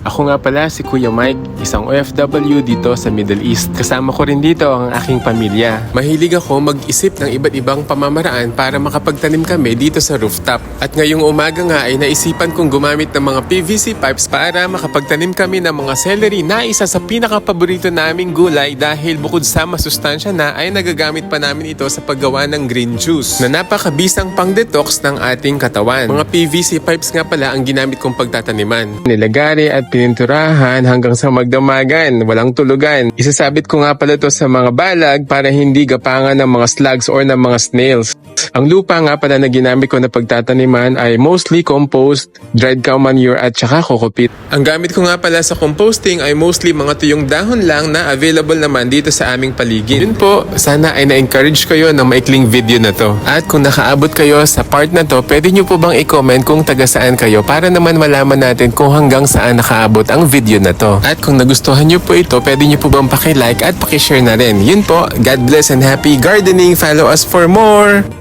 Ako nga pala si Kuya Mike, isang OFW dito sa Middle East. Kasama ko rin dito ang aking pamilya. Mahilig ako mag-isip ng iba't ibang pamamaraan para makapagtanim kami dito sa rooftop. At ngayong umaga nga ay naisipan kong gumamit ng mga PVC pipes para makapagtanim kami ng mga celery na isa sa pinakapaborito naming gulay dahil bukod sa masustansya na ay nagagamit pa namin ito sa paggawa ng green juice na napakabisang pang-detox ng ating katawan. Mga PVC pipes nga pala ang ginamit kong pagtataniman. Nilagari at pininturahan hanggang sa magdamagan, walang tulugan. Isasabit ko nga pala to sa mga balag para hindi gapangan ng mga slugs or ng mga snails. Ang lupa nga pala na ginamit ko na pagtataniman ay mostly compost, dried cow manure at saka coco peat. Ang gamit ko nga pala sa composting ay mostly mga tuyong dahon lang na available naman dito sa aming paligid. Yun po, sana ay na-encourage kayo ng maikling video na to. At kung nakaabot kayo sa part na to, pwede nyo po bang i-comment kung taga saan kayo para naman malaman natin kung hanggang saan nakaabot ang video na to. At kung nagustuhan nyo po ito, pwede nyo po bang paki-like at paki-share na rin. Yun po, God bless and happy gardening. Follow us for more!